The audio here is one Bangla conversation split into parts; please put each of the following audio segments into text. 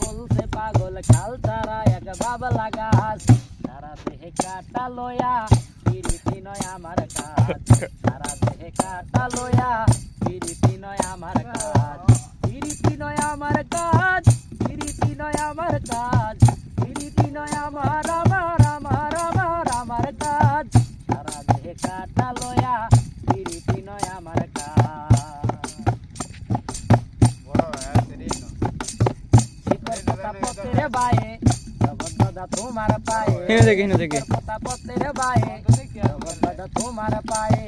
বলছে পাগল কাল তারা এক বাবলা গাছ তারা দেহে কাটা লয়া, পিরিতি নয় আমার কাজ। তারা দেহে কাটা লয়া, পিরিতি নয় আমার কাজ। পিরিতি নয় আমার কাজ, পিরিতি নয় আমার কাজ। পথের বায়ে তোমার পায়ে। দেখে দেখে। পাতা পথের বায়ে তোমার পায়ে।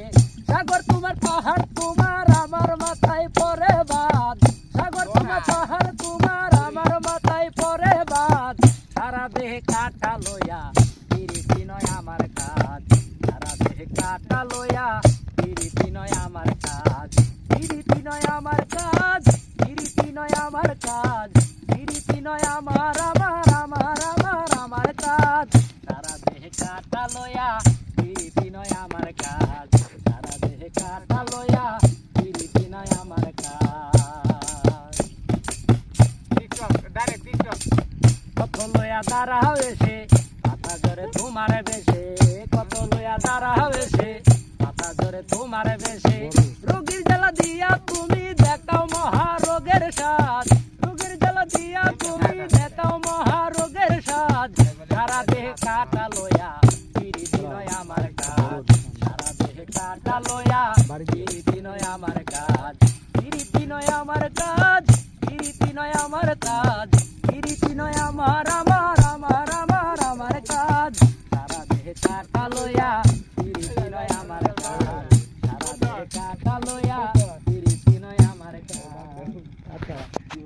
সাগর তোমার পাহাড় তোমার আমার মাথায় পরে বাদ সাগর তোমার পাহাড় তোমার আমার মাথায় পরে বাদ সারা দেহে কাটা লইয়া পিরিতি নয় আমার কাজ। সারা দেহে কাটা লইয়া পিরিতি নয় আমার কাজ। পিরিতি নয় আমার আমার আমার আমার আমার কাজ। সারা দেহে কাটা লইয়া পিরিতি নয় আমার কাজ। সারা দেহে কাটা লইয়া পিরিতি নয় আমার কাজ। কত লইয়া দাঁড়া হয়েছে মাথা জোরে তোমার বেশে। কত লইয়া দাঁড়া হয়েছে মাথা জোরে তোমার বেশে। রোগীর জ্বালা দিয়া তুমি দেখাও মহারোগের সাজ। পিরিতি নয় আমার কাজ। নয় আমার কাজ নয় আমার কাজ।